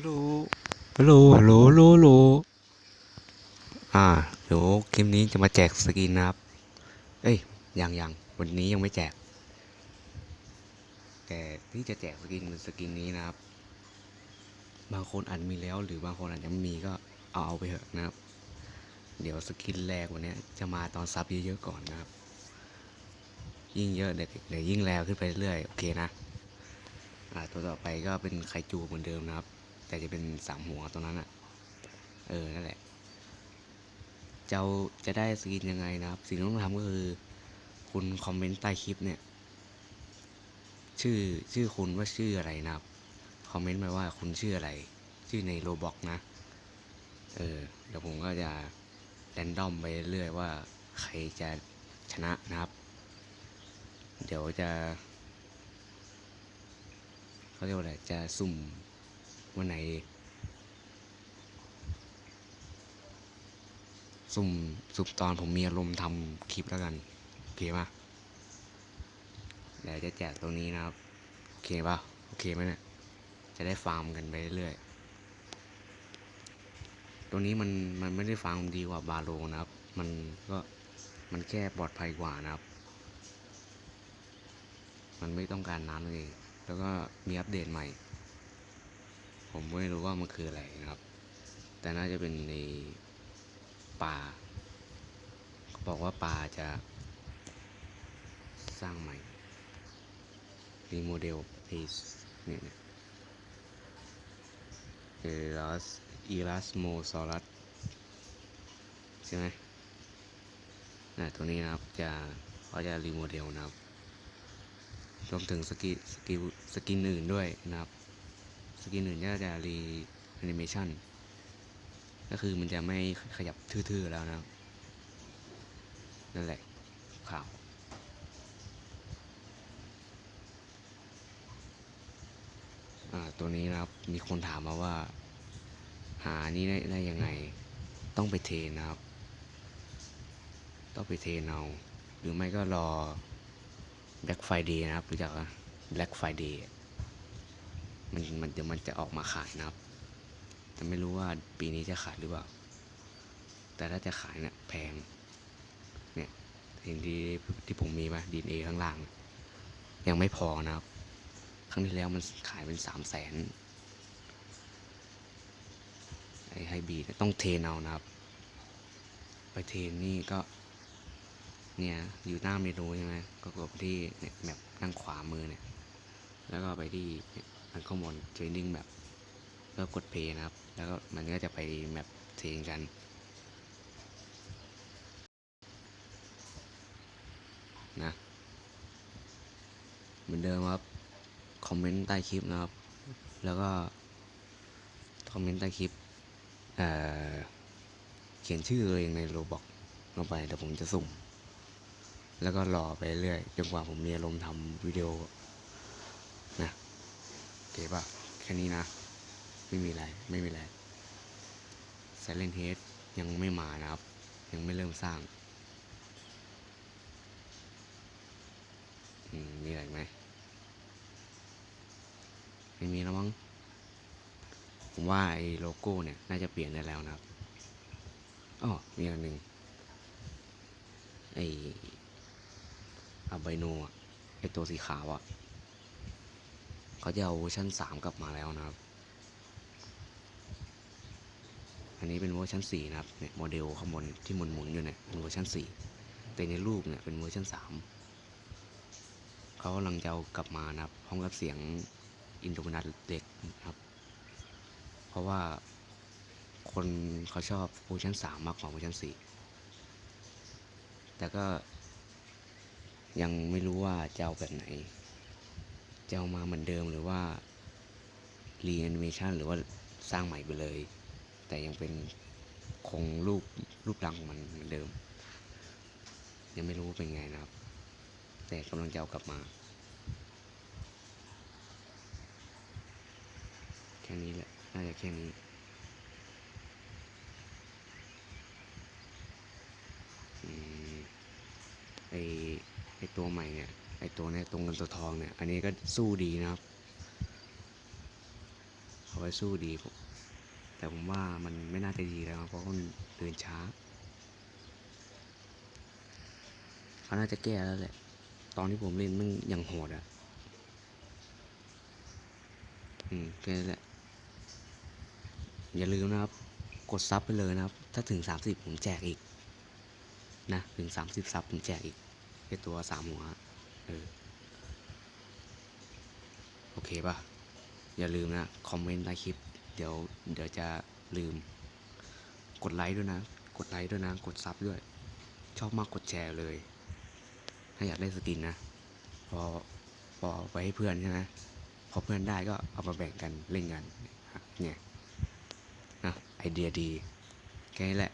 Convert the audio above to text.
ฮัลโหลฮัลโหลฮัลโหลฮัลโหลฮัลโหลอ่าเดี๋ยวคลิปนี้จะมาแจกสกินนะครับ เอ้ยยังยังวันนี้ยังไม่แจก แต่ที่จะแจกสกินเป็นสกินนี้นะครับ บางคนอาจมีแล้ว หรือบางคนอาจจะไม่มีก็เอาเอาไปเถอะนะครับ เดี๋ยวสกินแรกวันนี้จะมาตอนซับเยอะๆก่อนนะครับ ยิ่งเยอะเดี๋ยวเดี๋ยวยิ่งแรงขึ้นไปเรื่อยๆโอเคนะอ่าตัวต่อไปก็เป็นไคจูเหมือนเดิมนะครับ แต่จะเป็นสามหัวตรงนั้นอะเออ นั่นแหละ เจ้าจะได้สกินยังไงนะครับ สิ่งที่ต้องทำก็คือ คุณคอมเมนต์ใต้คลิปเนี่ย ชื่อชื่อคุณว่าชื่ออะไรนะครับ คอมเมนต์มาว่าคุณชื่ออะไร ชื่อในโรบอกนะ เออ เดี๋ยวผมก็จะแรนดอมไปเรื่อยว่าใครจะชนะนะครับ เดี๋ยวจะเขาเรียกว่าอะไร จะสุ่ม วันไหนสุ่มสุ่มตอนผมมีอารมณ์ทำคลิปแล้วกัน โอเคปะเดี๋ยวจะแจกตัวนี้นะครับ โอเคปะโอเคไหมเนี่ยจะได้ฟาร์มกันไปเรื่อยๆตัวนี้มันมันไม่ได้ฟาร์มดีกว่าบาโลนะครับ มันก็มันแค่ปลอดภัยกว่านะครับ มันไม่ต้องการน้ำเองแล้วก็มีอัปเดตใหม่ ผมไม่รู้ว่ามันคืออะไรนะครับ แต่น่าจะเป็นในป่าเขาบอกว่าป่าจะสร้างใหม่รีโมเดลเพสเนี่ยเนี่ยเอลัสอีลัสโมซอรัสใช่ไหมน่ะตัวนี้นะครับจะเขาจะรีโมเดลนะครับรวมถึงสกิสกิลสกินอื่นด้วยนะครับ สกินอื่นก็จะรีแอนิเมชันก็คือมันจะไม่ขยับทื่อๆแล้วนะ นั่นแหละข่าวตัวนี้นะครับ มีคนถามมาว่า หานี้ได้ได้ยังไง ต้องไปเทนนะครับ ต้องไปเทนเอาหรือไม่ก็รอ Black Friday นะครับรู้จักปะ Black Friday มันมันเดี๋ยวมันจะออกมาขายนะครับ แต่ไม่รู้ว่าปีนี้จะขายหรือเปล่า แต่ถ้าจะขายเนี่ยแพง เนี่ยเห็นที่ที่ผมมีปะดีเอข้างล่าง ยังไม่พอนะครับ ครั้งที่แล้วมันขายเป็นสามแสนไอ้ไฮบีดต้องเทนเอานะครับ ไปเทนนี่ก็ เนี่ย อยู่หน้าเมนูใช่ไหมก็กดไปที่เนี่ยแมปด้านขวามือเนี่ย แล้วก็ไปที่ เนี่ยอันข้างบนเทรนนิ่งแบบแล้วกดเพย์นะครับ แล้วก็มันก็จะไปแมปเทรนกัน นะเหมือนเดิมครับ คอมเมนต์ใต้คลิปนะครับ แล้วก็ คอมเมนต์ใต้คลิปเอ่อเขียนชื่อตัวเองในโรบอกลงไปเดี๋ยวผมจะสุ่ม แล้วก็รอไปเรื่อยจนกว่าผมมีอารมณ์ทำวิดีโอ ป่ะ แค่นี้นะ ไม่มีอะไร ไม่มีอะไร Silent Head ยังไม่มานะครับ ยังไม่เริ่มสร้างมีอะไรไหมไม่มีแล้วมั้ง ผมว่าไอ้โลโก้เนี่ย น่าจะเปลี่ยนได้แล้วนะครับอ๋อมีอันหนึ่งไอ้อาไบโนอะไอตัวสีขาวอะ เขาจะเอาเวอร์ชันสามกลับมาแล้วนะครับ อันนี้เป็นเวอร์ชันสี่นะครับเนี่ยโมเดลข้างบนที่หมุนหมุนๆอยู่เนี่ยเป็นเวอร์ชันสี่แต่ในรูปเนี่ยเป็นเวอร์ชันสามเขากำลังจะเอากลับมานะครับพร้อมกับเสียงอินโดมินัสเด็กนะครับ เพราะว่าคนเขาชอบเวอร์ชันสามมากกว่าเวอร์ชันสี่แต่ก็ยังไม่รู้ว่าจะเอาแบบไหน จะเอามาเหมือนเดิมหรือว่า รีแอนิเมชันหรือว่าสร้างใหม่ไปเลย แต่ยังเป็นคงรูปรูปลักษณ์ของมันเหมือนเดิม ยังไม่รู้เป็นไงนะครับ แต่กำลังจะเอากลับมา แค่นี้แหละ น่าจะแค่นี้อไอไอตัวใหม่เนี่ย ไอตัวเนี้ยตรงเงินตัวทองเนี่ยอันนี้ก็สู้ดีนะครับเขาไว้สู้ดีผมแต่ผมว่ามันไม่น่าจะดีแล้วเพราะมันเดินช้าเขาน่าจะแก้แล้วแหละ ตอนที่ผมเล่นมันยังโหดอะอืมแค่แหละ อย่าลืมนะครับ กดซับไปเลยนะครับ ถ้าถึง30ผมแจกอีก นะ ถึง30ซับผมแจกอีกไอตัวสามหัว โอเคป่ะ อย่าลืมนะ คอมเมนต์ใต้คลิป เดี๋ยว เดี๋ยวจะลืม กดไลค์ด้วยนะ กดไลค์ด้วยนะ กดซับด้วย ชอบมากกดแชร์เลย ถ้าอยากได้สกินนะ พอ พอเอาไปให้เพื่อนใช่ไหมพอเพื่อนได้ก็เอามาแบ่งกันเล่นกัน เนี่ยนะไอเดียดี แค่นี้แหละ